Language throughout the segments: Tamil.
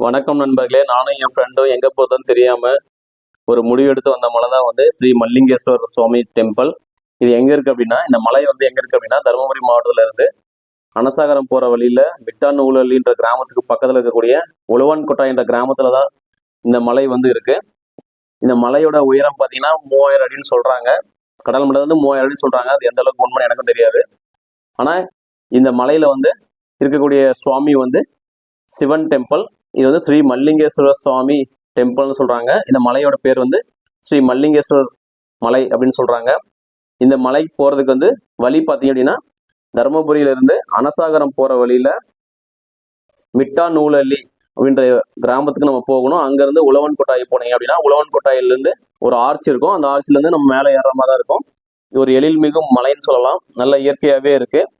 வணக்கம் நண்பர்களே. நானும் என் ஃப்ரெண்டும் எங்கே போகிறதுன்னு தெரியாமல் ஒரு முடிவு எடுத்து வந்த மலை தான் வந்து ஸ்ரீ மல்லிங்கேஸ்வரர் சுவாமி டெம்பிள் இது எங்கே இருக்குது அப்படின்னா இந்த மலை வந்து எங்கே இருக்குது அப்படின்னா தருமபுரி மாவட்டத்தில் இருந்து அனசாகரம் போகிற வழியில் விட்டாநூலல்லின்ற கிராமத்துக்கு பக்கத்தில் இருக்கக்கூடிய உழவன்கொட்டா என்ற கிராமத்தில் தான் இந்த மலை வந்து இருக்குது இந்த மலையோட உயரம் பார்த்தீங்கன்னா மூவாயிரம் அடின்னு சொல்கிறாங்க கடல் மலை வந்து மூவாயிரம் அடின்னு சொல்கிறாங்க அது எந்த அளவுக்கு உண்மை எனக்கும் தெரியாது. ஆனால் இந்த மலையில் வந்து இருக்கக்கூடிய சுவாமி வந்து சிவன் டெம்பிள் இது வந்து ஸ்ரீ மல்லிங்கேஸ்வரர் சுவாமி டெம்பிள்னு சொல்கிறாங்க இந்த மலையோட பேர் வந்து ஸ்ரீ மல்லிங்கேஸ்வரர் மலை அப்படின்னு சொல்கிறாங்க இந்த மலைக்கு போகிறதுக்கு வந்து வழி பார்த்தீங்க அப்படின்னா தருமபுரியிலிருந்து அனசாகரம் போகிற வழியில் மிட்டா நூலல்லி அப்படின்ற கிராமத்துக்கு நம்ம போகணும். அங்கேருந்து உழவன் கொட்டாய் போனீங்க அப்படின்னா உழவன் கொட்டாயிலிருந்து ஒரு ஆர்ச் இருக்கும். அந்த ஆர்ச்சிலேருந்து நம்ம மேலே ஏறுற மாதிரி தான் இருக்கும். இது ஒரு எழில் மிகும் மலைன்னு சொல்லலாம். நல்ல இயற்கையாகவே இருக்குது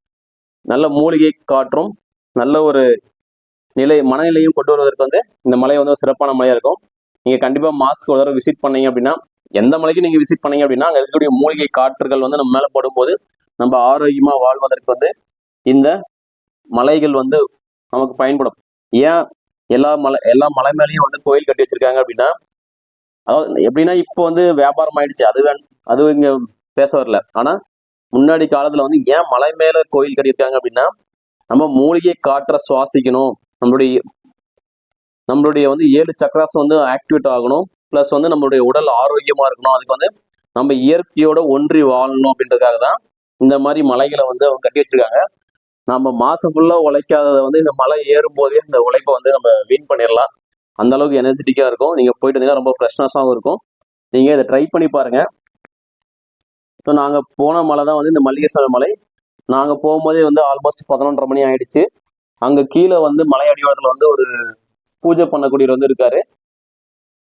நல்ல மூலிகை காற்றும் நல்ல ஒரு நிலை மனநிலையும் கொண்டு வருவதற்கு வந்து இந்த மலை வந்து சிறப்பான மலையாக இருக்கும். நீங்கள் கண்டிப்பாக மாஸ்க் ஒரு தடவை விசிட் பண்ணீங்க அப்படின்னா எந்த மலைக்கு நீங்கள் விசிட் பண்ணீங்க அப்படின்னா அங்கே இருக்கக்கூடிய மூலிகை காற்றுகள் வந்து நம்ம மேலே படும்போது நம்ம ஆரோக்கியமாக வாழ்வதற்கு வந்து இந்த மலைகள் வந்து நமக்கு பயன்படும். ஏன் எல்லா மலை எல்லா மலை மேலேயும் வந்து கோயில் கட்டி வச்சிருக்காங்க அப்படின்னா அதாவது எப்படின்னா இப்போ வந்து வியாபாரம் ஆயிடுச்சு. அது வேண் அது இங்கே பேச வரல. ஆனால் முன்னாடி காலத்தில் வந்து ஏன் மலை மேலே கோயில் கட்டியிருக்காங்க அப்படின்னா நம்ம மூலிகை காற்றை சுவாசிக்கணும். நம்மளுடைய நம்மளுடைய வந்து ஏழு சக்கராஸ் வந்து ஆக்டிவேட் ஆகணும். ப்ளஸ் வந்து நம்மளுடைய உடல் ஆரோக்கியமாக இருக்கணும். அதுக்கு வந்து நம்ம இயற்கையோட ஒன்றி வாழணும் அப்படின்றதுக்காக தான் இந்த மாதிரி மலைகளை வந்து அவங்க கட்டி வச்சிருக்காங்க. நம்ம மாசம் ஃபுல்லாக உழைக்காததை வந்து இந்த மலை ஏறும் போதே இந்த உழைப்பை வந்து நம்ம வீண் பண்ணிடலாம். அந்த அளவுக்கு எனர்ஜெட்டிக்காக இருக்கும். நீங்கள் போயிட்டு வந்தீங்கன்னா ரொம்ப ஃப்ரெஷ்னஸாகவும் இருக்கும். நீங்கள் இதை ட்ரை பண்ணி பாருங்க. ஸோ நாங்கள் போன மலை தான் வந்து இந்த மல்லிகேஸ்வரர் மலை. நாங்கள் போகும்போதே வந்து ஆல்மோஸ்ட் பதினொன்றரை மணி ஆயிடுச்சு. அங்க கீழே வந்து மலையடிவாரத்துல வந்து ஒரு பூஜை பண்ணக்கூடியவர் வந்து இருக்காரு.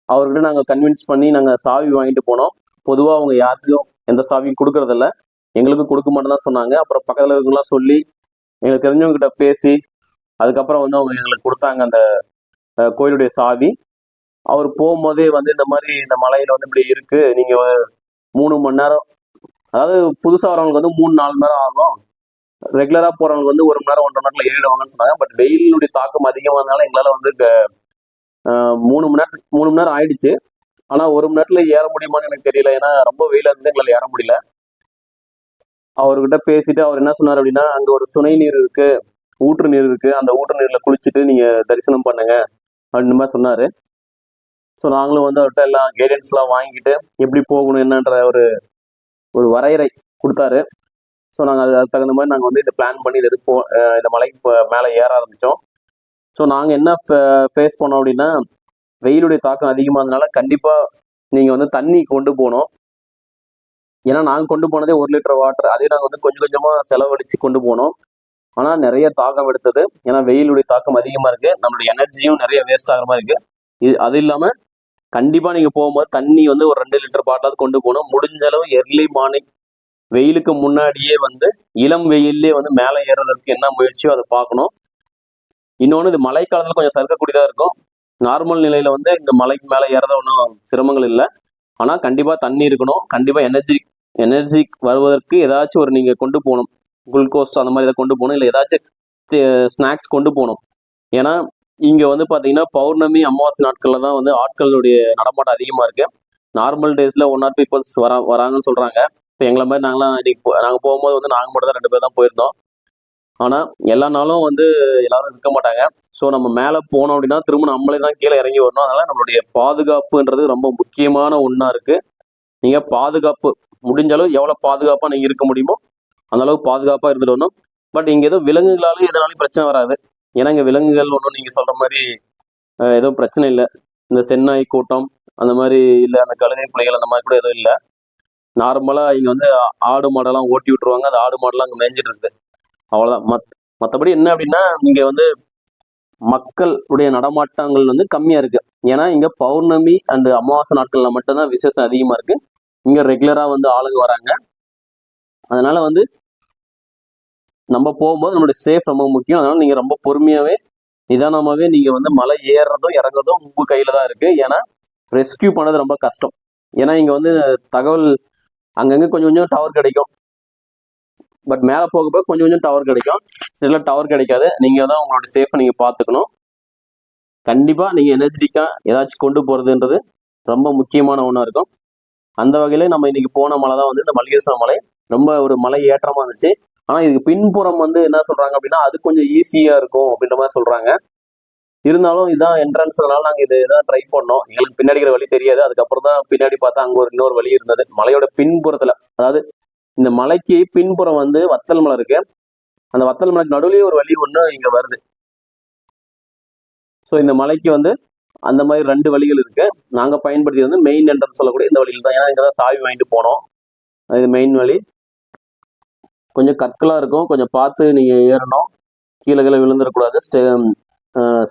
அவர்கிட்ட நாங்க கன்வின்ஸ் பண்ணி நாங்க சாவி வாங்கிட்டு போனோம். பொதுவா அவங்க யாருக்கும் எந்த சாவியும் கொடுக்கறதில்ல. எங்களுக்கு கொடுக்க மாட்டேன் தான் சொன்னாங்க. அப்புறம் பக்கத்துல இருக்கவங்களாம் சொல்லி எங்களுக்கு தெரிஞ்சவங்க கிட்ட பேசி அதுக்கப்புறம் வந்து அவங்க எங்களுக்கு கொடுத்தாங்க அந்த கோயிலுடைய சாவி. அவர் போகும்போதே வந்து இந்த மாதிரி இந்த மலையில வந்து இப்படி இருக்கு. நீங்க மூணு மணி நேரம் அதாவது புதுசா வரவங்களுக்கு வந்து மூணு நாலு மணி நேரம் ஆகும். ரெகுலரா போறவங்களுக்கு வந்து ஒரு மணி நேரம் ஒன்றரை நேரத்தில் நேரத்துல ஏறிடுவாங்கன்னு சொன்னாங்க. பட் வெயிலுடைய தாக்கம் அதிகமானதுனால எங்களால வந்து மூணு மணி நேரத்துக்கு மூணு மணி நேரம் ஆயிடுச்சு. ஆனா ஒரு மணி நேரத்துல ஏற முடியுமான்னு எனக்கு தெரியல. ஏன்னா ரொம்ப வெயிலாக இருந்து எங்களால ஏற முடியல. அவர்கிட்ட பேசிட்டு அவர் என்ன சொன்னார் அப்படின்னா அங்க ஒரு சுனை நீர் இருக்கு. ஊற்று நீர் இருக்கு. அந்த ஊற்று நீர்ல குளிச்சுட்டு நீங்க தரிசனம் பண்ணுங்க. அப்படின்ற மாதிரி சொன்னாரு. ஸோ நாங்களும் வந்து அவர்கிட்ட எல்லாம் கைடன்ஸ்லாம் வாங்கிட்டு எப்படி போகணும் என்னன்ற ஒரு ஒரு வரையறை கொடுத்தாரு. ஸோ நாங்கள் அது அதுக்கு தகுந்த மாதிரி நாங்கள் வந்து இதை பிளான் பண்ணி இது போ இந்த மலைக்கு போ- மேலே ஏற ஆரம்பித்தோம் ஸோ நாங்கள் என்ன ஃபேஸ் பண்ணோம் அப்படின்னா வெயிலுடைய தாக்கம் அதிகமானதுனால கண்டிப்பாக நீங்கள் வந்து தண்ணி கொண்டு போகணும். ஏன்னா நாங்கள் கொண்டு போனதே ஒரு லிட்டர் வாட்டர். அதே நாங்கள் வந்து கொஞ்சம் கொஞ்சமாக செலவழித்து கொண்டு போனோம். ஆனால் நிறைய தாக்கம் எடுத்தது. ஏன்னா வெயிலுடைய தாக்கம் அதிகமாக இருக்குது நம்மளுடைய எனர்ஜியும் நிறைய வேஸ்ட் ஆகிற மாதிரி இருக்குது இது அது இல்லாமல் கண்டிப்பாக நீங்கள் போகும்போது தண்ணி வந்து ஒரு ரெண்டு லிட்டர் பாட்டிலாவது கொண்டு போகணும். முடிஞ்ச அளவு எர்லி மார்னிங் வெயிலுக்கு முன்னாடியே வந்து இளம் வெயிலே வந்து மேலே ஏறுறதுக்கு என்ன முயற்சியோ அதை பார்க்கணும். இன்னொன்று இது மழைக்காலத்தில் கொஞ்சம் சறுக்கக்கூடியதாக இருக்கும். நார்மல் நிலையில் வந்து இந்த மலைக்கு மேலே ஏறத ஒன்றும் சிரமங்கள் இல்லை. ஆனால் கண்டிப்பாக தண்ணி இருக்கணும். கண்டிப்பாக எனர்ஜி எனர்ஜி வருவதற்கு ஏதாச்சும் ஒரு நீங்கள் கொண்டு போகணும். குளுக்கோஸ் அந்த மாதிரி இதை கொண்டு போகணும். இல்லை ஏதாச்சும் ஸ்நாக்ஸ் கொண்டு போகணும். ஏன்னா இங்கே வந்து பார்த்தீங்கன்னா பௌர்ணமி அமாவாசை நாட்களில் தான் வந்து ஆட்களுடைய நடமாட்டம் அதிகமாக இருக்குது நார்மல் டேஸில் ஒன் ஆர் பீப்புள்ஸ் வரா வராங்கன்னு சொல்கிறாங்க இப்போ எங்களை மாதிரி நாங்களாம் நாங்கள் போகும்போது வந்து நாங்கள் மட்டும் தான் ரெண்டு பேர் தான் போயிருந்தோம். ஆனால் எல்லா நாளும் வந்து எல்லாரும் இருக்க மாட்டாங்க. ஸோ நம்ம மேலே போனோம் அப்படின்னா திரும்ப நம்மளே தான் கீழே இறங்கி வரணும். அதனால் நம்மளுடைய பாதுகாப்புன்றது ரொம்ப முக்கியமான ஒன்றா இருக்குது நீங்கள் பாதுகாப்பு முடிஞ்ச அளவு எவ்வளோ பாதுகாப்பாக நீங்கள் இருக்க முடியுமோ அந்த அளவு பாதுகாப்பாக இருந்துட்டு வரணும். பட் இங்கே ஏதோ விலங்குகளாலும் எதனாலும் பிரச்சனை வராது. ஏன்னா இங்கே விலங்குகள் ஒன்றும் நீங்கள் சொல்கிற மாதிரி எதுவும் பிரச்சனை இல்லை. இந்த சென்னாய் கூட்டம் அந்த மாதிரி இல்லை. அந்த கழுதை பிள்ளைகள் அந்த மாதிரி கூட எதுவும் இல்லை. நார்மலாக இங்கே வந்து ஆடு மாடெல்லாம் ஓட்டி விட்டுருவாங்க. அந்த ஆடு மாடெல்லாம் அங்கே மேய்ஞ்சிட்டு இருக்குது அவ்வளோதான் மத் மற்றபடி என்ன அப்படின்னா இங்கே வந்து மக்களுடைய நடமாட்டங்கள் வந்து கம்மியாக இருக்கு. ஏன்னா இங்கே பௌர்ணமி அண்ட் அமாவாசை நாட்களில் மட்டும்தான் விசேஷம் அதிகமாக இருக்கு. இங்கே ரெகுலராக வந்து ஆளுங்க வராங்க. அதனால வந்து நம்ம போகும்போது நம்மளுடைய சேஃப் ரொம்ப முக்கியம். அதனால நீங்கள் ரொம்ப பொறுமையாகவே நிதானமாகவே நீங்கள் வந்து மலை ஏறுறதும் இறங்குறதும் உங்கள் கையில் தான் இருக்கு. ஏன்னா ரெஸ்கியூ பண்ணது ரொம்ப கஷ்டம். ஏன்னா இங்கே வந்து தகவல் அங்கங்கே கொஞ்சம் கொஞ்சம் டவர் கிடைக்கும். பட் மேலே போக போக கொஞ்சம் கொஞ்சம் டவர் கிடைக்கும் சில டவர் கிடைக்காது. நீங்கள் தான் உங்களோட சேஃபை நீங்கள் பார்த்துக்கணும். கண்டிப்பாக நீங்கள் எனர்ஜெட்டிக்காக ஏதாச்சும் கொண்டு போகிறதுன்றது ரொம்ப முக்கியமான ஒன்றா இருக்கும். அந்த வகையில் நம்ம இன்னைக்கு போன மலை தான் வந்து இந்த மல்லிகேஸ்வர மலை. ரொம்ப ஒரு மலை ஏற்றமாக இருந்துச்சு. ஆனால் இதுக்கு பின்புறம் வந்து என்ன சொல்கிறாங்க அப்படின்னா அது கொஞ்சம் ஈஸியாக இருக்கும் அப்படின்ற மாதிரி சொல்கிறாங்க இருந்தாலும் இதான் என்ட்ரன்ஸ்னால நாங்கள் இது தான் ட்ரை பண்ணோம். எங்களுக்கு பின்னாடி இருக்கிற வழி தெரியாது. அதுக்கப்புறம் தான் பின்னாடி பார்த்தா அங்கே ஒரு இன்னொரு வழி இருந்தது. மலையோட பின்புறத்தில். அதாவது இந்த மலைக்கு பின்புறம் வந்து வத்தல் மலை இருக்கு. அந்த வத்தல் மலைக்கு நடுவுலயே ஒரு வழி ஒன்று இங்கே வருது. ஸோ இந்த மலைக்கு வந்து அந்த மாதிரி ரெண்டு வழிகள் இருக்கு. நாங்கள் பயன்படுத்தி வந்து மெயின் என்ட்ரன்ஸ் சொல்லக்கூடிய இந்த வழியில் தான். ஏன்னா இங்கே தான் சாவி வாங்கிட்டு போனோம். இது மெயின் வழி. கொஞ்சம் கற்களாக இருக்கும். கொஞ்சம் பார்த்து நீங்கள் ஏறணும். கீழே கீழே விழுந்துடக்கூடாது. ஸ்டே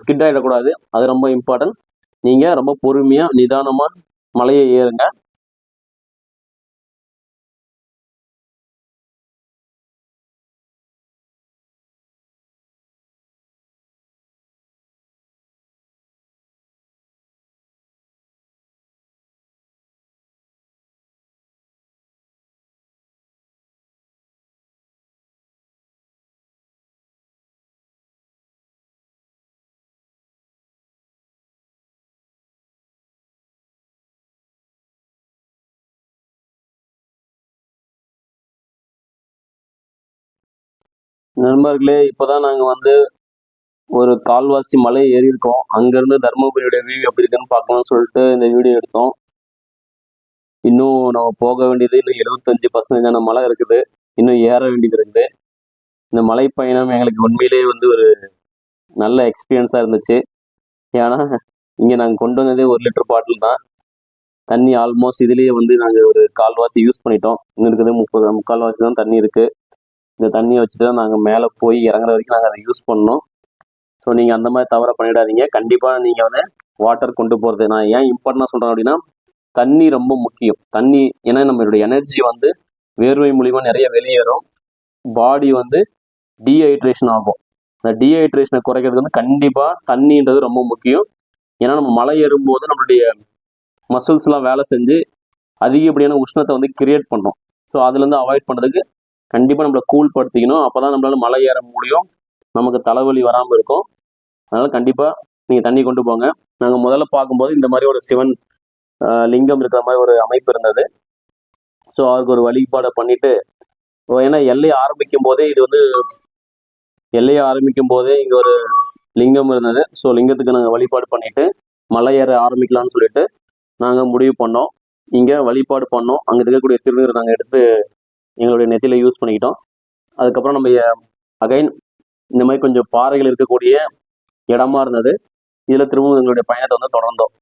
ஸ்கிட் ஆகிடக்கூடாது அது ரொம்ப இம்பார்ட்டன்ட் நீங்கள் ரொம்ப பொறுமையாக நிதானமாக மலையை ஏறுங்க. நண்பர்களே இப்போதான் நாங்கள் வந்து ஒரு கால்வாசி மலை ஏறி இருக்கோம் அங்கேருந்து தருமபுரியோட வியூ எப்படி இருக்குன்னு பார்க்கலாம்னு சொல்லிட்டு இந்த வீடியோ எடுத்தோம். இன்னும் நம்ம போக வேண்டியது இன்னும் எழுபத்தஞ்சு பர்சன்டேஜான மலை இருக்குது. இன்னும் ஏற வேண்டியது இருக்குது. இந்த மலை பயணம் எங்களுக்கு உண்மையிலேயே வந்து ஒரு நல்ல எக்ஸ்பீரியன்ஸாக இருந்துச்சு. ஏன்னா இங்கே நாங்கள் கொண்டு வந்ததே ஒரு லிட்டர் பாட்டில் தான். தண்ணி ஆல்மோஸ்ட் இதுலேயே வந்து நாங்கள் ஒரு கால்வாசி யூஸ் பண்ணிட்டோம். இன்னும் இருக்குது முப்பது முக்கால்வாசி தான் தண்ணி இருக்குது இந்த தண்ணியை வச்சுட்டு தான் நாங்கள் மேலே போய் இறங்குற வரைக்கும் நாங்கள் அதை யூஸ் பண்ணோம் ஸோ நீங்கள் அந்த மாதிரி தவறை பண்ணிடாதீங்க. கண்டிப்பாக நீங்கள் வந்து வாட்டர் கொண்டு போகிறது நான் ஏன் இம்பார்ட்டனாக சொல்கிறேன் அப்படின்னா தண்ணி ரொம்ப முக்கியம். தண்ணி ஏன்னா நம்மளுடைய எனர்ஜி வந்து வேர்வை மூலிமா நிறைய வெளியேறும் பாடி வந்து டீஹைட்ரேஷன் ஆகும். அந்த டீஹைட்ரேஷனை குறைக்கிறது வந்து கண்டிப்பாக தண்ணின்றது ரொம்ப முக்கியம். ஏன்னா நம்ம மலை ஏறும்போது நம்மளுடைய மசில்ஸ்லாம் வேலை செஞ்சு அதிகப்படியான உஷ்ணத்தை வந்து கிரியேட் பண்ணும். ஸோ அதுலேருந்து அவாய்ட் பண்ணுறதுக்கு கண்டிப்பாக நம்மளை கூல் படுத்திக்கணும். அப்போ தான் நம்மளால் மலை ஏற முடியும். நமக்கு தலைவலி வராமல் இருக்கும். அதனால் கண்டிப்பாக நீங்கள் தண்ணி கொண்டு போங்க. நாங்கள் முதல்ல பார்க்கும்போது இந்த மாதிரி ஒரு சிவன் லிங்கம் இருக்கிற மாதிரி ஒரு அமைப்பு இருந்தது. ஸோ அவருக்கு ஒரு வழிபாடை பண்ணிட்டு ஏன்னா எல்லையை ஆரம்பிக்கும் போதே இது வந்து எல்லையை ஆரம்பிக்கும் போதே இங்கே ஒரு லிங்கம் இருந்தது. ஸோ லிங்கத்துக்கு நாங்கள் வழிபாடு பண்ணிட்டு மலை ஏற ஆரம்பிக்கலாம்னு சொல்லிட்டு நாங்கள் முடிவு பண்ணோம். இங்கே வழிபாடு பண்ணோம். அங்கே இருக்கக்கூடிய திருநீர் நாங்கள் எடுத்து எங்களுடைய நெத்தியில் யூஸ் பண்ணிக்கிட்டோம். அதுக்கப்புறம் நம்ம அகைன் இந்த மாதிரி கொஞ்சம் பாறைகள் இருக்கக்கூடிய இடமா இருந்தது. இதில் திரும்பவும் எங்களுடைய பயணத்தை வந்து தொடர்ந்தோம்.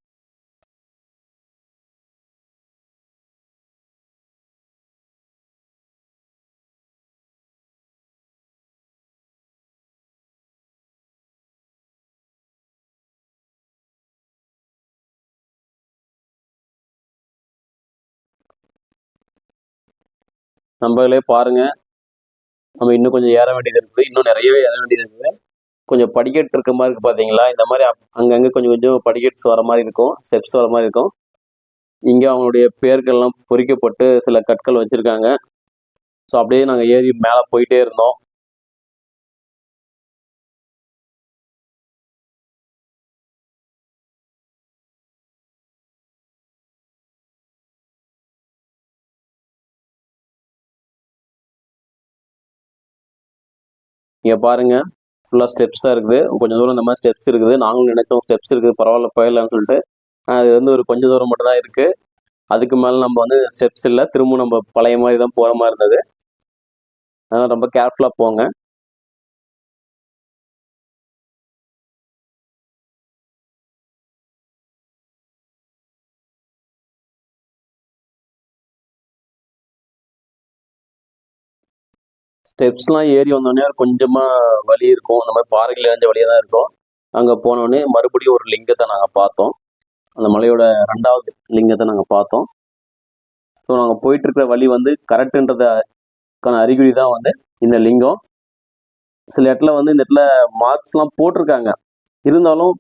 நம்மளே பாருங்க. நம்ம இன்னும் கொஞ்சம் ஏற வேண்டியது இருக்குது. இன்னும் நிறையவே ஏற வேண்டியது இருக்குது. கொஞ்சம் படிக்கட்டு இருக்க மாதிரி இருக்கு பார்த்தீங்களா இந்த மாதிரி அப்- கொஞ்சம் கொஞ்சம் படிக்கட்ஸ் வர மாதிரி இருக்கும். ஸ்டெப்ஸ் வர மாதிரி இருக்கும். இங்கே அவங்களுடைய பேர்கள்லாம் பொறிக்கப்பட்டு சில கற்கள் வச்சுருக்காங்க. ஸோ அப்படியே நாங்கள் ஏறி மேலே போயிட்டே இருந்தோம். இங்கே பாருங்கள் ஃபுல்லாக ஸ்டெப்ஸாக இருக்குது. கொஞ்சம் தூரம் இந்த மாதிரி ஸ்டெப்ஸ் இருக்குது. நாங்களும் நினைச்சோம் ஸ்டெப்ஸ் இருக்குது. பரவாயில்ல போயிடலாம்னு சொல்லிட்டு. அது வந்து ஒரு கொஞ்ச தூரம் மட்டும் தான் அதுக்கு மேலே நம்ம வந்து ஸ்டெப்ஸ் இல்லை. திரும்பவும் நம்ம பழைய மாதிரி தான் போகிற மாதிரி இருந்தது. அதனால் ரொம்ப கேர்ஃபுல்லாக போங்க. ஸ்டெப்ஸ்லாம் ஏறி வந்தோடனே கொஞ்சமாக வழி இருக்கும். அந்த மாதிரி பாறைகள் இறஞ்ச வழியாக தான் இருக்கும். அங்கே போனோடனே மறுபடியும் ஒரு லிங்கத்தை நாங்கள் பார்த்தோம். அந்த மலையோட ரெண்டாவது லிங்கத்தை நாங்கள் பார்த்தோம். ஸோ நாங்கள் போயிட்டுருக்கிற வழி வந்து கரெக்டுன்றதுக்கான அறிகுறி தான் வந்து இந்த லிங்கம். சில இடத்துல வந்து இந்த இடத்துல மார்க்ஸ்லாம் போட்டிருக்காங்க. இருந்தாலும்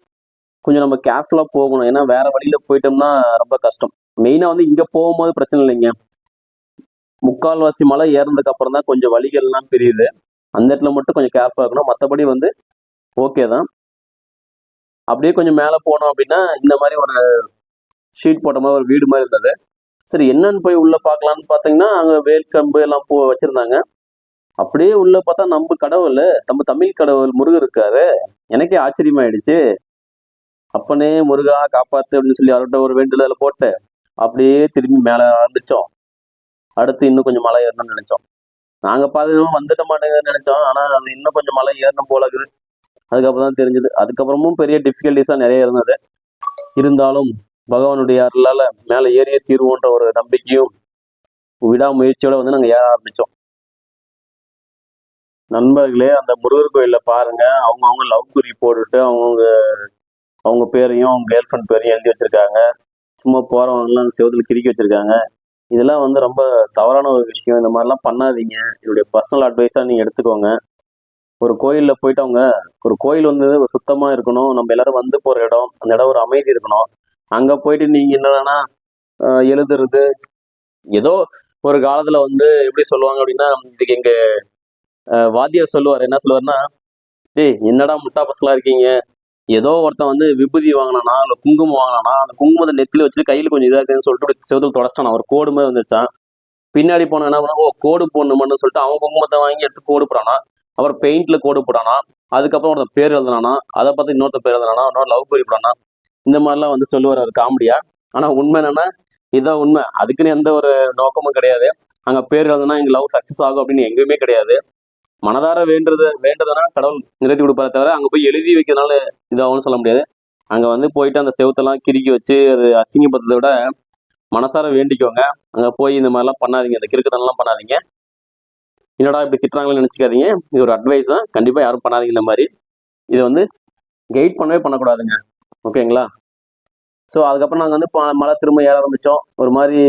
கொஞ்சம் நம்ம கேர்ஃபுல்லாக போகணும். ஏன்னா வேறு வழியில் போயிட்டோம்னா ரொம்ப கஷ்டம். மெயினாக வந்து இங்கே போகும்போது பிரச்சனை இல்லைங்க. முக்கால்வாசி மலை ஏறினதுக்கு அப்புறம் தான் கொஞ்சம் வழிகள்லாம் பிரியுது. அந்த இடத்துல மட்டும் கொஞ்சம் கேர்ஃபுல்லாக இருக்கணும். மற்றபடி வந்து ஓகே தான். அப்படியே கொஞ்சம் மேலே போனோம் அப்படின்னா இந்த மாதிரி ஒரு ஷீட் போட்ட மாதிரி ஒரு வீடு மாதிரி இருந்தது. சரி என்னன்னு போய் உள்ளே பார்க்கலான்னு பார்த்தீங்கன்னா அங்கே வேல்கம்பு எல்லாம் பூ வச்சுருந்தாங்க. அப்படியே உள்ளே பார்த்தா நம்ம கடவுள் நம்ம தமிழ் கடவுள் முருகர் இருக்காரு. எனக்கே ஆச்சரியமாயிடுச்சு. அப்பனே முருகா காப்பாத்து அப்படின்னு சொல்லி அவர்கிட்ட ஒரு வேண்டுதல போட்டு அப்படியே திரும்பி மேலே ஆரம்பித்தோம் அடுத்து இன்னும் கொஞ்சம் மலை ஏறணும்னு நினைச்சோம். நாங்க பாதுகாப்பு வந்துட்ட மாட்டேங்குதுன்னு நினைச்சோம். ஆனா அது இன்னும் கொஞ்சம் மலை ஏறணும் போல இருக்குது. அதுக்கப்புறம் தான் தெரிஞ்சது. அதுக்கப்புறமும் பெரிய டிஃபிகல்டிஸா நிறைய இருந்தது. இருந்தாலும் பகவானுடைய அருளால மேலே ஏறிய தீர்வோன்ற ஒரு நம்பிக்கையும் விடாமுயற்சியோட வந்து நாங்க ஏற ஆரம்பிச்சோம். நண்பர்களே அந்த முருகர் கோயிலில் பாருங்க. அவங்கவுங்க லவ் குறி போட்டுட்டு அவங்கவுங்க அவங்க பேரையும் அவங்க கேர்ள் ஃப்ரெண்ட் பேரையும் எழுதி வச்சிருக்காங்க. சும்மா போறவங்கலாம் செவத்துல கிறுக்கி வச்சிருக்காங்க. இதெல்லாம் வந்து ரொம்ப தவறான ஒரு விஷயம். இந்த மாதிரிலாம் பண்ணாதீங்க. என்னுடைய பர்சனல் அட்வைஸாக நீங்கள் எடுத்துக்கோங்க. ஒரு கோயிலில் போயிட்டு அவங்க ஒரு கோயில் வந்து சுத்தமாக இருக்கணும். நம்ம எல்லாரும் வந்து போகிற இடம் அந்த இடம் ஒரு அமைதி இருக்கணும். அங்கே போயிட்டு நீங்கள் என்னன்னா எழுதுறது. ஏதோ ஒரு காலத்தில் வந்து எப்படி சொல்லுவாங்க அப்படின்னா இதுக்கு எங்கள் வாத்தியார் சொல்லுவார். என்ன சொல்லுவாருன்னா டேய் என்னடா முட்டா பசங்களாக இருக்கீங்க? ஏதோ ஒருத்தன் வந்து விபூதி வாங்கினானா இல்லை குங்குமம் வாங்கினானா அந்த குங்குமத்தை நெத்தில வச்சுட்டு கையில் கொஞ்சம் இதாக இருக்குன்னு சொல்லிட்டு செவத்தில் தொடச்சிட்டான். ஒரு கோடு மாதிரி வந்துச்சான் பின்னாடி போன என்ன பண்ணா ஓ கோடு போடணுமான்னு சொல்லிட்டு அவன் குங்குமத்தை வாங்கி எடுத்து கோடு போடானா அப்புறம் பெயிண்ட்ல கோடு போடானா அதுக்கப்புறம் ஒருத்தன் பேர் எழுதுனானா அதை பார்த்து இன்னொருத்த பேர் எழுதுனானா இன்னொரு லவ் குறி இந்த மாதிரிலாம் வந்து சொல்லுவார் அவர் காமெடியா. ஆனால் உண்மை என்னன்னா இதுதான் உண்மை. அதுக்குன்னு எந்த ஒரு நோக்கமும் கிடையாது. அங்கே பேர் எழுதுனா எங்கள் லவ் சக்ஸஸ் ஆகும் அப்படின்னு எங்கேயுமே கிடையாது. மனதார வேண்டுறது வேண்டதுன்னா கடவுள் நிறைவேற்றி கொடுப்பாரு தவிர அங்கே போய் எழுதி வைக்கிறதுனால இதாகும்னு சொல்ல முடியாது. அங்கே வந்து போயிட்டு அந்த செவுத்தெல்லாம் கிறுக்கி வச்சு அது அசிங்கப்படுறத விட மனசார வேண்டிக்கோங்க. அங்கே போய் இந்த மாதிரிலாம் பண்ணாதீங்க. இந்த கிறுக்குத்தனம்லாம் பண்ணாதீங்க. என்னடா இப்படி திட்டுறாங்களேன்னு நினச்சிக்காதீங்க. இது ஒரு அட்வைஸ் தான். கண்டிப்பாக யாரும் பண்ணாதீங்க இந்த மாதிரி. இதை வந்து கைட் பண்ணவே பண்ணக்கூடாதுங்க. ஓகேங்களா? ஸோ அதுக்கப்புறம் நாங்கள் வந்து ப- திரும்ப ஏற ஆரம்பித்தோம் ஒரு மாதிரி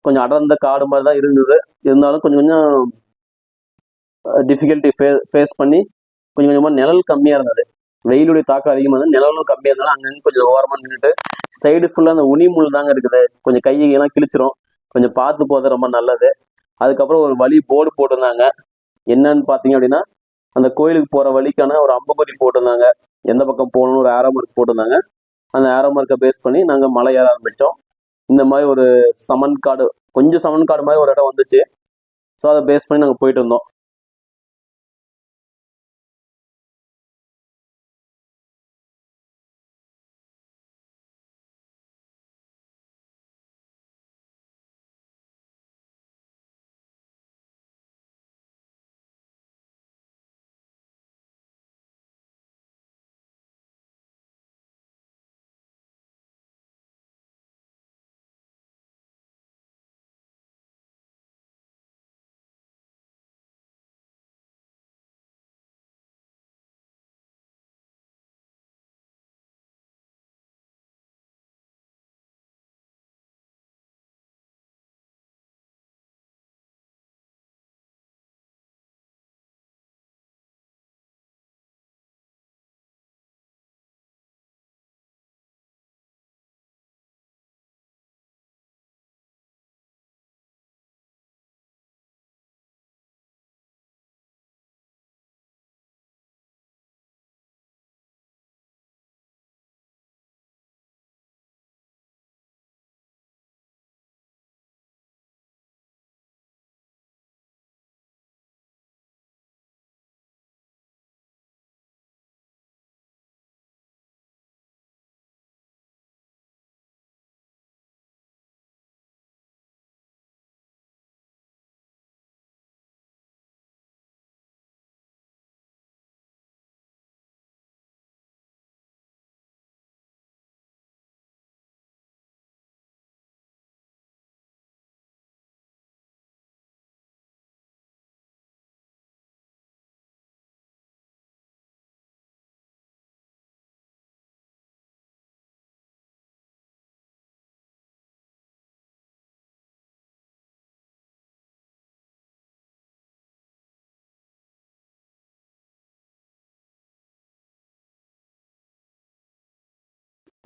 கொஞ்சம் அடர்ந்த காடு மாதிரி தான் இருந்தது. இருந்தாலும் கொஞ்சம் கொஞ்சம் டிஃபிகல்ட்டி ஃபே ஃபேஸ் பண்ணி கொஞ்சம் கொஞ்சமாக நிழல் கம்மியாக இருந்தது. வெயிலுடைய தாக்கம் அதிகமாக இருந்தது. நிழலும் கம்மியாக இருந்தாலும் அங்கங்கே கொஞ்சம் ஓரமாக நின்றுட்டு சைடு ஃபுல்லாக அந்த உனி முள் தாங்க இருக்குது. கொஞ்சம் கையெல்லாம் கிழிச்சிரும். கொஞ்சம் பார்த்து போகிறது ரொம்ப நல்லது. அதுக்கப்புறம் ஒரு வழி போர்டு போட்டிருந்தாங்க. என்னன்னு பார்த்தீங்க அப்படின்னா அந்த கோயிலுக்கு போகிற வழிக்கான ஒரு அம்புக்குறி போட்டிருந்தாங்க. எந்த பக்கம் போகணும்னு ஒரு ஆரோ மார்க் போட்டிருந்தாங்க. அந்த ஆரோ மார்க்கை பேஸ் பண்ணி நாங்கள் மலை ஏற ஆரம்பித்தோம் இந்த மாதிரி ஒரு சமன் காடு கொஞ்சம் சமன் காடு மாதிரி ஒரு இடம் வந்துச்சு. ஸோ அதை பேஸ் பண்ணி நாங்கள் போயிட்டு இருந்தோம்.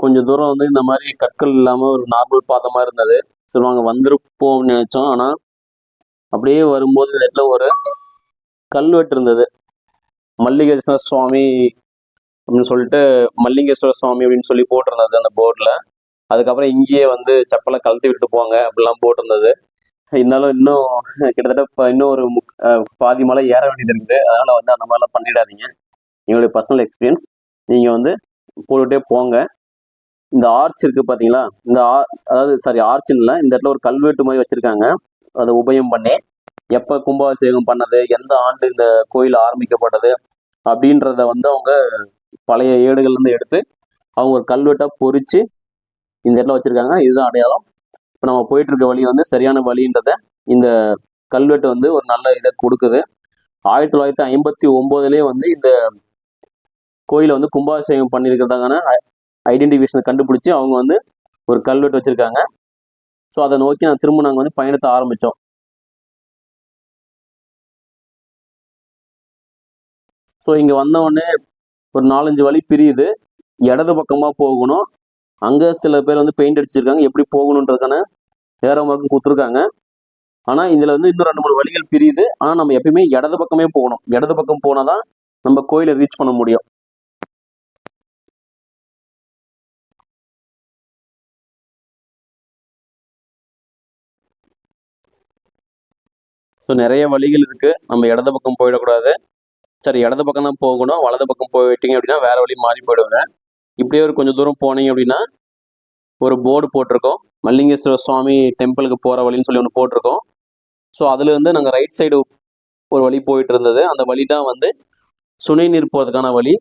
கொஞ்சம் தூரம் வந்து இந்த மாதிரி கற்கள் இல்லாமல் ஒரு நார்மல் பாதை மாதிரி இருந்தது. சொல்லுவாங்க வந்திருப்போம்னு நினைச்சோம். ஆனால் அப்படியே வரும்போது இந்த இடத்துல ஒரு கல்வெட்டு இருந்தது. மல்லிகேஸ்வர சுவாமி அப்படின்னு சொல்லிட்டு மல்லிங்கேஸ்வர சுவாமி அப்படின்னு சொல்லி போட்டிருந்தது அந்த போர்டில் அதுக்கப்புறம் இங்கேயே வந்து செப்பலை கழட்டி விட்டு போங்க அப்படிலாம் போட்டிருந்தது. இருந்தாலும் இன்னும் கிட்டத்தட்ட இப்போ இன்னும் ஒரு முக்- பாதி மலை ஏற வேண்டியது இருக்குது. அதனால் வந்து அந்த மாதிரிலாம் பண்ணிடாதீங்க. எங்களுடைய பர்சனல் எக்ஸ்பீரியன்ஸ் நீங்கள் வந்து போட்டுகிட்டே போங்க. இந்த ஆர்ச் இருக்கு பார்த்தீங்களா இந்த அதாவது சாரி ஆர்ச்சுன்னு இல்லை இந்த இடத்துல ஒரு கல்வெட்டு மாதிரி வச்சிருக்காங்க. அதை உபயம் பண்ணி எப்போ கும்பாபிஷேகம் பண்ணது எந்த ஆண்டு இந்த கோயில் ஆரம்பிக்கப்பட்டது அப்படின்றத வந்து அவங்க பழைய ஏடுகள்லேருந்து எடுத்து அவங்க ஒரு கல்வெட்டாக பொறிச்சு இந்த இடத்துல வச்சுருக்காங்க. இதுதான் அடையாளம். இப்போ நம்ம போயிட்டுருக்க வழி வந்து சரியான வழின்றத இந்த கல்வெட்டு வந்து ஒரு நல்ல இதை கொடுக்குது. ஆயிரத்தி தொள்ளாயிரத்தி ஐம்பத்தி ஒம்போதுலேயே வந்து இந்த கோயிலை வந்து கும்பாபிஷேகம் பண்ணியிருக்கிறதான ஐடென்டிஃபிகேஷனை கண்டுபிடிச்சி அவங்க வந்து ஒரு கல்வெட்டு வச்சுருக்காங்க. ஸோ அதை நோக்கி நான் திரும்ப நாங்கள் வந்து பயணத்தை ஆரம்பித்தோம் ஸோ இங்கே வந்தவுடனே ஒரு நாலஞ்சு வழி பிரியுது. இடது பக்கமாக போகணும். அங்கே சில பேர் வந்து பெயிண்ட் அடிச்சிருக்காங்க. எப்படி போகணுன்றதுக்கான வேற மார்க்கும் கொடுத்துருக்காங்க. ஆனால் இதில் வந்து இன்னும் ரெண்டு மூணு வழிகள் பிரியுது. ஆனால் நம்ம எப்பயுமே இடது பக்கமே போகணும். இடது பக்கம் போனால் தான் நம்ம கோயிலை ரீச் பண்ண முடியும். ஸோ நிறைய வழிகள் இருக்குது நம்ம இடது பக்கம் போயிடக்கூடாது. சரி இடது பக்கம் தான் போகணும். வலது பக்கம் போயிட்டீங்க அப்படின்னா வேறு வழி மாறி போயிடுவேன் இப்படியே ஒரு கொஞ்சம் தூரம் போனீங்க அப்படின்னா ஒரு போர்டு போட்டிருக்கோம். மல்லிங்கேஸ்வர சுவாமி டெம்பிளுக்கு போகிற வழின்னு சொல்லி ஒன்று போட்டிருக்கோம். ஸோ அதுலேருந்து நாங்கள் ரைட் சைடு ஒரு வழி போயிட்டு இருந்தது. அந்த வழி தான் வந்து சுனை நீர் போகிறதுக்கான வழி.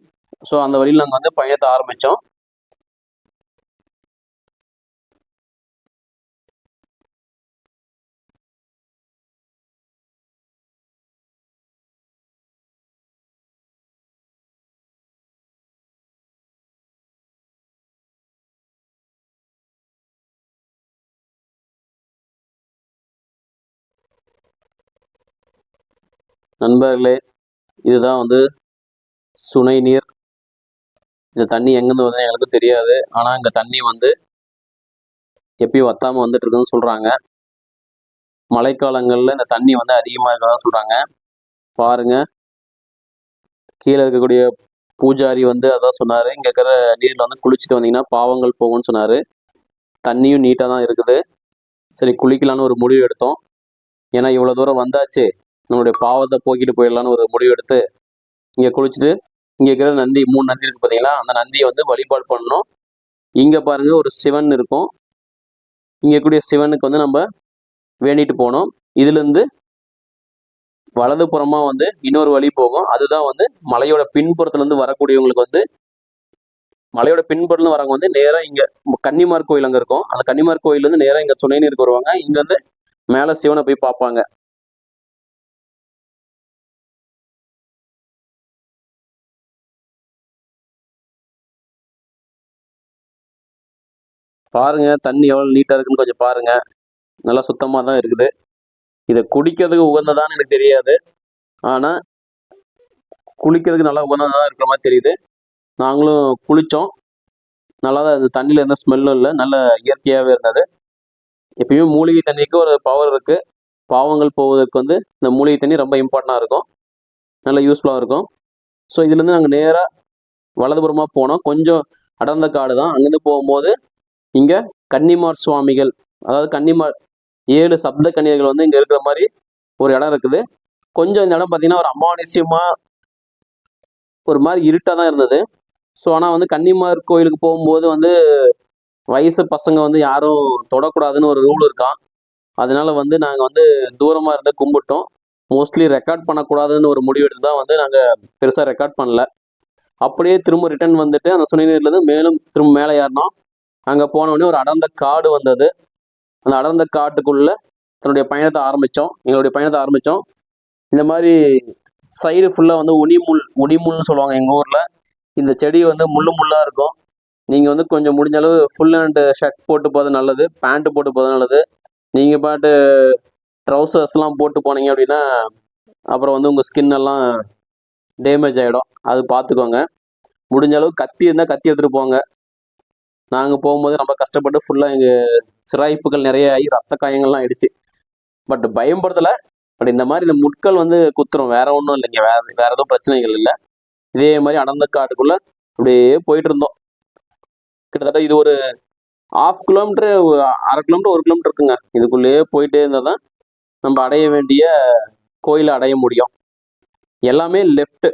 ஸோ அந்த வழியில் நாங்கள் வந்து பயணத்தை ஆரம்பித்தோம் நண்பர்களே இதுதான் வந்து சுனை நீர். இந்த தண்ணி எங்கேருந்து வருதுன்னு எங்களுக்கு தெரியாது. ஆனால் இந்த தண்ணி வந்து எப்பயும் வத்தாமல் வந்துட்டு இருக்குன்னு சொல்கிறாங்க மழைக்காலங்களில் இந்த தண்ணி வந்து அதிகமாக இருக்கிறதா சொல்கிறாங்க பாருங்க. கீழே இருக்கக்கூடிய பூஜாரி வந்து அதான் சொன்னார். இங்கே இருக்கிற நீரில் வந்து குளிச்சுட்டு வந்தீங்கன்னா பாவங்கள் போகும்னு சொன்னார். தண்ணியும் நீட்டாக தான் இருக்குது. சரி குளிக்கலான்னு ஒரு முடிவு எடுத்தோம். ஏன்னா இவ்வளோ தூரம் வந்தாச்சு. நம்மளுடைய பாவத்தை போக்கிட்டு போயிடலான்னு ஒரு முடிவு எடுத்து இங்கே குளிச்சுட்டு இங்கே இருக்கிற நந்தி மூணு நந்தி இருக்கு பார்த்தீங்களா அந்த நந்தியை வந்து வழிபாடு பண்ணணும். இங்கே பாருங்க ஒரு சிவன் இருக்கும். இங்கே கூடிய சிவனுக்கு வந்து நம்ம வேண்டிட்டு போனோம் இதுலேருந்து வலது புறமாக வந்து இன்னொரு வழி போகும். அதுதான் வந்து மலையோட பின்புறத்துலேருந்து வரக்கூடியவங்களுக்கு வந்து மலையோட பின்புறத்துல வரவங்க வந்து நேராக இங்கே கன்னிமார் கோயில் அங்கே இருக்கும். அந்த கன்னிமார் கோயிலேருந்து நேராக இங்கே சுனைநீருக்கு வருவாங்க. இங்கேருந்து மேலே சிவனை போய் பார்ப்பாங்க. பாருங்கள் தண்ணி எவ்வளோ நீட்டாக இருக்குன்னு கொஞ்சம் பாருங்கள் நல்லா சுத்தமாக தான் இருக்குது. இதை குடிக்கிறதுக்கு உகந்ததான்னு எனக்கு தெரியாது. ஆனால் குளிக்கிறதுக்கு நல்லா உகந்ததா இருக்கிற மாதிரி தெரியுது. நாங்களும் குளித்தோம் நல்லா தான் இந்த தண்ணியில் எந்த ஸ்மெல்லும் இல்லை. நல்ல இயற்கையாகவே இருந்தது. எப்பயுமே மூலிகை தண்ணிக்கு ஒரு பவர் இருக்குது பாவங்கள் போவதற்கு வந்து இந்த மூலிகை தண்ணி ரொம்ப இம்பார்ட்டண்டாக இருக்கும். நல்ல யூஸ்ஃபுல்லாக இருக்கும். ஸோ இதுலேருந்து நாங்கள் நேராக வலதுபுறமாக போனோம். கொஞ்சம் அடர்ந்த காடு தான். அங்கேருந்து போகும்போது இங்கே கன்னிமார் சுவாமிகள் அதாவது கன்னிமார் ஏழு சப்த கன்னியர்கள் வந்து இங்கே இருக்கிற மாதிரி ஒரு இடம் இருக்குது. கொஞ்சம் இந்த இடம் பார்த்தீங்கன்னா ஒரு அமானுஷ்யமாக ஒரு மாதிரி இருட்டாக தான் இருந்தது. ஸோ ஆனால் வந்து கன்னிமார் கோயிலுக்கு போகும்போது வந்து வயசு பசங்க வந்து யாரும் தொடக்கூடாதுன்னு ஒரு ரூல் இருக்கான். அதனால வந்து நாங்கள் வந்து தூரமாக இருந்து கும்பிட்டோம். மோஸ்ட்லி ரெக்கார்ட் பண்ணக்கூடாதுன்னு ஒரு முடிவு எடுத்து தான் வந்து நாங்கள் பெருசாக ரெக்கார்ட் பண்ணல. அப்படியே திரும்ப ரிட்டர்ன் வந்துட்டு அந்த சுனிநீர்லேருந்து மேலும் திரும்ப மேலே ஏறினோம். அங்கே போனோடனே ஒரு அடர்ந்த காடு வந்தது. அந்த அடர்ந்த காட்டுக்குள்ள தன்னுடைய பயணத்தை ஆரம்பித்தோம் எங்களுடைய பயணத்தை ஆரம்பித்தோம் இந்த மாதிரி சைடு ஃபுல்லாக வந்து உனிமுள் உனிமுள்னு சொல்லுவாங்க எங்கள் ஊரில். இந்த செடி வந்து முள்ளு முள்ளாக இருக்கும். நீங்கள் வந்து கொஞ்சம் முடிஞ்ச அளவு ஃபுல் ஹேண்டு ஷர்ட் போட்டு போகிறது நல்லது. பேண்ட்டு போட்டு போகிறது நல்லது. நீங்கள் பாட்டு ட்ரௌசர்ஸ்லாம் போட்டு போனீங்க அப்படின்னா அப்புறம் வந்து உங்கள் ஸ்கின் எல்லாம் டேமேஜ் ஆகிடும் அது பார்த்துக்கோங்க. முடிஞ்ச அளவு கத்தி இருந்தால் கத்தி எடுத்துகிட்டு போங்க. நாங்கள் போகும்போது ரொம்ப கஷ்டப்பட்டு ஃபுல்லாக எங்கள் சிராய்ப்புகள் நிறைய ஆகி ரத்த காயங்கள்லாம் ஆயிடுச்சு. பட் பயம்படுத்தலை பட் இந்த மாதிரி இந்த முட்கள் வந்து குத்துரும். வேற ஒன்றும் இல்லைங்க வேற வேற எதுவும் பிரச்சனைகள் இல்லை. இதே மாதிரி அடர்ந்த காட்டுக்குள்ளே அப்படியே போயிட்டு இருந்தோம். கிட்டத்தட்ட இது ஒரு ஆஃப் கிலோமீட்டர் அரை கிலோமீட்டர் ஒரு கிலோமீட்டர் இருக்குங்க. இதுக்குள்ளேயே போயிட்டே இருந்தால் தான் நம்ம அடைய வேண்டிய கோயிலை அடைய முடியும். எல்லாமே லெஃப்ட்டு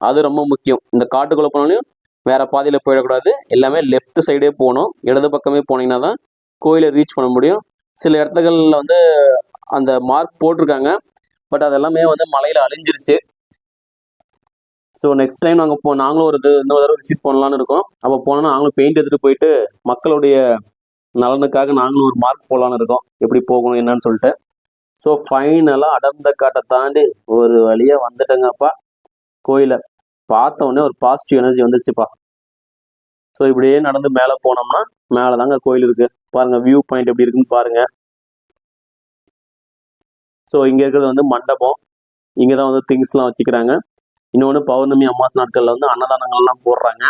அது ரொம்ப முக்கியம். இந்த காட்டுக்குள்ளே போனாலையும் வேற பாதையில் போயிடக்கூடாது. எல்லாமே லெஃப்ட் சைடே போகணும். இடது பக்கமே போனீங்கன்னா தான் கோயிலை ரீச் பண்ண முடியும். சில இடத்துகளில் வந்து அந்த மார்க் போட்டிருக்காங்க. பட் அதெல்லாமே வந்து மலையில் அழிஞ்சிருச்சு. ஸோ நெக்ஸ்ட் டைம் நாங்கள் போ நாங்களும் ஒரு இது இன்னொரு தடவை விசிட் பண்ணலான்னு இருக்கோம். அப்போ போனோம்னா நாங்களும் பெயிண்ட் எடுத்துகிட்டு போயிட்டு மக்களுடைய நலனுக்காக நாங்களும் ஒரு மார்க் போடலான்னு இருக்கோம். எப்படி போகணும் என்னன்னு சொல்லிட்டு. ஸோ ஃபைனலாக அடர்ந்த காட்டை தாண்டி ஒரு வழியாக வந்துட்டேங்கப்பா. கோயிலை. பார்த்த உடனே ஒரு பாசிட்டிவ் எனர்ஜி வந்துச்சுப்பா ஸோ இப்படியே நடந்து மேலே போனோம்னா மேலே தாங்க கோயில் இருக்குது பாருங்கள் வியூ பாயிண்ட் எப்படி இருக்குன்னு பாருங்கள் ஸோ இங்கே இருக்கிறது வந்து மண்டபம். இங்கே தான் வந்து திங்ஸ்லாம் வச்சுக்கிறாங்க. இன்னொன்று பௌர்ணமி அம்மாஸ் நாட்களில் வந்து அன்னதானங்கள்லாம் போடுறாங்க.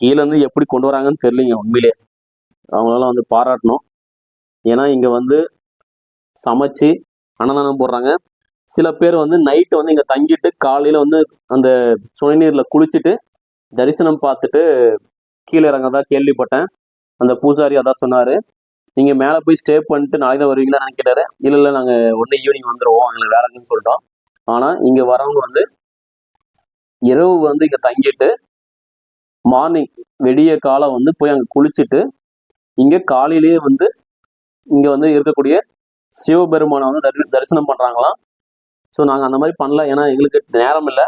கீழே வந்து எப்படி கொண்டு வராங்கன்னு தெரியலிங்க உண்மையிலே. அவங்களெல்லாம் வந்து பாராட்டணும். ஏன்னா இங்கே வந்து சமைச்சு அன்னதானம் போடுறாங்க. சில பேர் வந்து நைட்டு வந்து இங்கே தங்கிட்டு காலையில் வந்து அந்த சுனைநீரில் குளிச்சுட்டு தரிசனம் பார்த்துட்டு கீழே இறங்கதான் கேள்விப்பட்டேன். அந்த பூசாரி அதான் சொன்னார். நீங்கள் மேலே போய் ஸ்டே பண்ணிட்டு நாளை தான் வருவீங்களான்னு கேட்டார். இல்லை இல்லை நாங்கள் ஒன்று ஈவினிங் வந்துடுவோம் எங்களுக்கு வேலைன்னு சொல்லிட்டோம். ஆனால் இங்கே வரவங்க வந்து இரவு வந்து இங்கே தங்கிட்டு மார்னிங் வெடிய காலம் வந்து போய் அங்கே குளிச்சுட்டு இங்கே காலையிலேயே வந்து இங்கே வந்து இருக்கக்கூடிய சிவபெருமானை வந்து தரி தரிசனம் பண்ணுறாங்களாம் ஸோ நாங்கள் அந்த மாதிரி பண்ணல. ஏன்னா எங்களுக்கு நேரம் இல்லை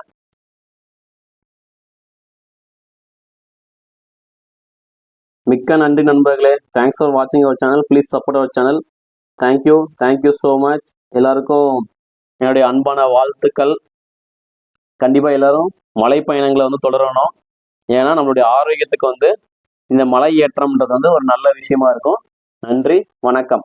மிக்க நன்றி நண்பர்களே. தேங்க்ஸ் ஃபார் வாட்சிங் our channel please support our channel thank you thank you so much எல்லாருக்கும் என்னுடைய அன்பான வாழ்த்துக்கள். கண்டிப்பாக எல்லாரும் மலை பயணங்களை வந்து தொடரணும். ஏன்னா நம்மளுடைய ஆரோக்கியத்துக்கு வந்து இந்த மலை ஏற்றம்ன்றது வந்து ஒரு நல்ல விஷயமா இருக்கும். நன்றி. வணக்கம்.